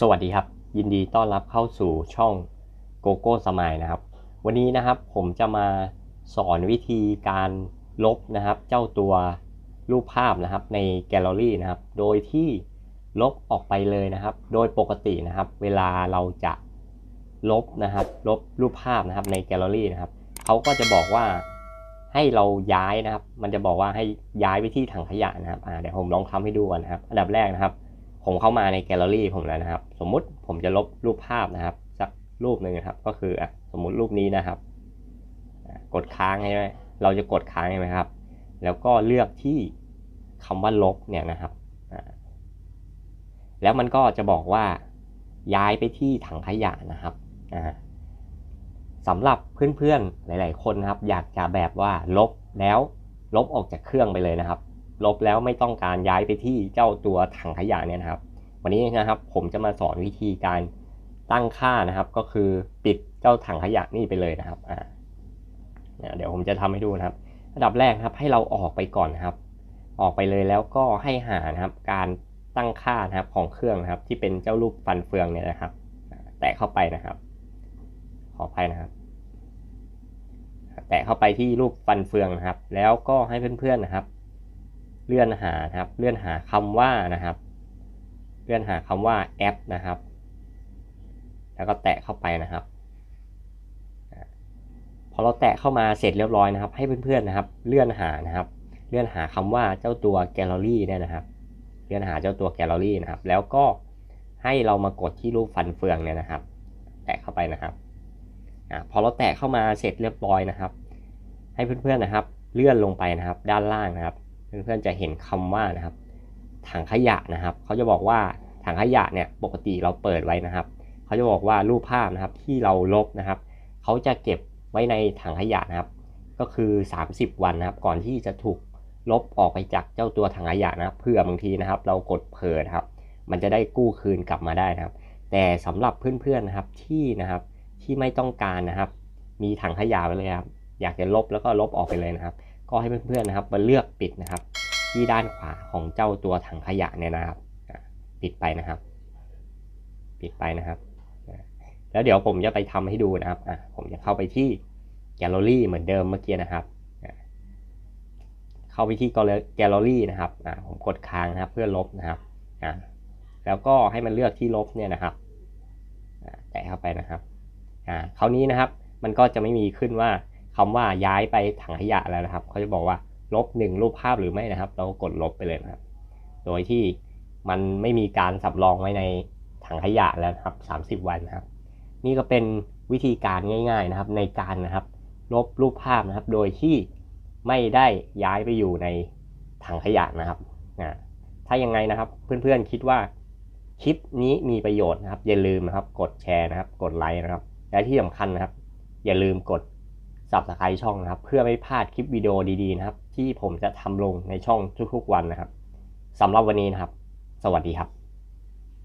สวัสดีครับ ยินดีต้อนรับเข้าสู่ช่องโกโก้สมายนะครับ วันนี้นะครับผมจะมาสอนวิธีการลบนะครับ เจ้าตัวรูปภาพนะครับในแกลเลอรี่นะครับ โดยที่ลบออกไปเลยนะครับ โดยปกตินะครับ เวลาเราจะลบนะครับ ลบรูปภาพนะครับในแกลเลอรี่นะครับเขาก็จะบอกว่าให้เราย้ายนะครับ มันจะบอกว่าให้ย้ายไปที่ถังขยะนะครับอ่าเดี๋ยวผมลองทำให้ดูก่อนนะครับ อันดับแรกนะครับ ผมเข้ามาในแกลเลอรี่ผมแล้วนะครับ สมมุติผมจะลบรูปภาพนะครับ สักรูปหนึ่งนะครับ ก็คืออะสมมุติรูปนี้นะครับ กดค้างใช่ไหมเราจะกดค้างใช่ไหมครับ แล้วก็เลือกที่คำว่าลบเนี่ยนะครับ แล้วมันก็จะบอกว่าย้ายไปที่ถังขยะนะครับอ่าสำหรับเพื่อนๆหลาย ๆ คนนะครับ อยากจะแบบว่าลบแล้วลบออกจากเครื่องไปเลยนะครับ ลบแล้วไม่ต้องการย้ายไปที่เจ้าตัวถังขยะเนี่ยนะครับ วันนี้นะครับผมจะมาสอนวิธีการตั้งค่านะครับ ก็คือปิดเจ้าถังขยะนี่ไปเลยนะครับอ่าเดี๋ยวผมจะทำให้ดูนะครับอันดับแรกครับให้เราออกไปก่อนนะครับ ออกไปเลยแล้วก็ให้หานะครับการตั้งค่านะครับของเครื่องนะครับ ที่เป็นเจ้ารูปฟันเฟืองเนี่ยนะครับ แตะเข้าไปนะครับ ขออภัยนะครับ แตะเข้าไปที่รูปฟันเฟืองนะครับ แล้วก็ให้เพื่อนๆนะครับ เลื่อนหานะครับ เลื่อนหาคำว่านะครับ เลื่อนหาคำว่าแอปนะครับ แล้วก็แตะเข้าไปนะครับพอเราแตะเข้ามาเสร็จเรียบร้อยนะครับ ให้เพื่อนๆนะครับ เลื่อนหานะครับ เลื่อนหาคำว่าเจ้าตัวแกลเลอรี่เนี่ยนะครับ เลื่อนหาเจ้าตัวแกลเลอรี่นะครับ แล้วก็ให้เรามากดที่รูปฟันเฟืองเนี่ยนะครับ แตะเข้าไปนะครับอาพอเราแตะเข้ามาเสร็จเรียบร้อยนะครับ ให้เพื่อนๆนะครับ เลื่อนลงไปนะครับ ด้านล่างนะครับ เพื่อนๆจะเห็นคำว่านะครับ ถังขยะนะครับเขาจะบอกว่าถังขยะเนี่ยปกติเราเปิดไว้นะครับเขาจะบอกว่ารูปภาพนะครับที่เราลบนะครับเขาจะเก็บไว้ในถังขยะนะครับ ก็คือ 30 วันนะครับ ก่อนที่จะถูกลบออกไปจากเจ้าตัวถังขยะนะครับเพื่อบางทีนะครับ เรากดเผลอนครับ มันจะได้กู้คืนกลับมาได้นะครับ แต่สำหรับเพื่อนๆนะครับที่นะครับที่ไม่ต้องการนะครับ มีถังขยะไปเลยครับอยากจะลบแล้วก็ลบออกไปเลยนะครับ ก็ให้เพื่อนๆนะครับมาเลือกปิดนะครับ ที่ด้านขวาของเจ้าตัวถังขยะเนี่ยนะครับ ปิดไปนะครับ ปิดไปนะครับ แล้วเดี๋ยวผมจะไปทำให้ดูนะครับอะผมจะเข้าไปที่แกลเลอรี่เหมือนเดิมเมื่อกี้นะครับเข้าไปที่แกลเลอรี่นะครับอะผมกดค้างนะครับเพื่อลบนะครับอะแล้วก็ให้มันเลือกที่ลบเนี่ยนะครับแตะเข้าไปนะครับอะคราวนี้นะครับ มันก็จะไม่มีขึ้นว่า คำว่าย้ายไปถังขยะแล้วนะครับเขาจะบอกว่าลบหนึ่งรูปภาพหรือไม่นะครับ เราก็กดลบไปเลยนะครับ โดยที่มันไม่มีการสำรองไว้ในถังขยะแล้วครับ30 วันนะครับ นี่ก็เป็นวิธีการง่าย ๆนะครับ ในการนะครับลบรูปภาพนะครับ โดยที่ไม่ได้ย้ายไปอยู่ในถังขยะนะครับนะถ้ายังไงนะครับ เพื่อนๆคิดว่าคลิปนี้มีประโยชน์นะครับ อย่าลืมนะครับ กดแชร์นะครับ กดไลค์นะครับ และที่สำคัญนะครับ อย่าลืมกด subscribe ช่องนะครับ เพื่อไม่พลาดคลิปวิดีโอดีๆนะครับ ที่ผมจะทำลงในช่องทุกๆวันนะครับสำหรับวันนี้นะครับ สวัสดีครับ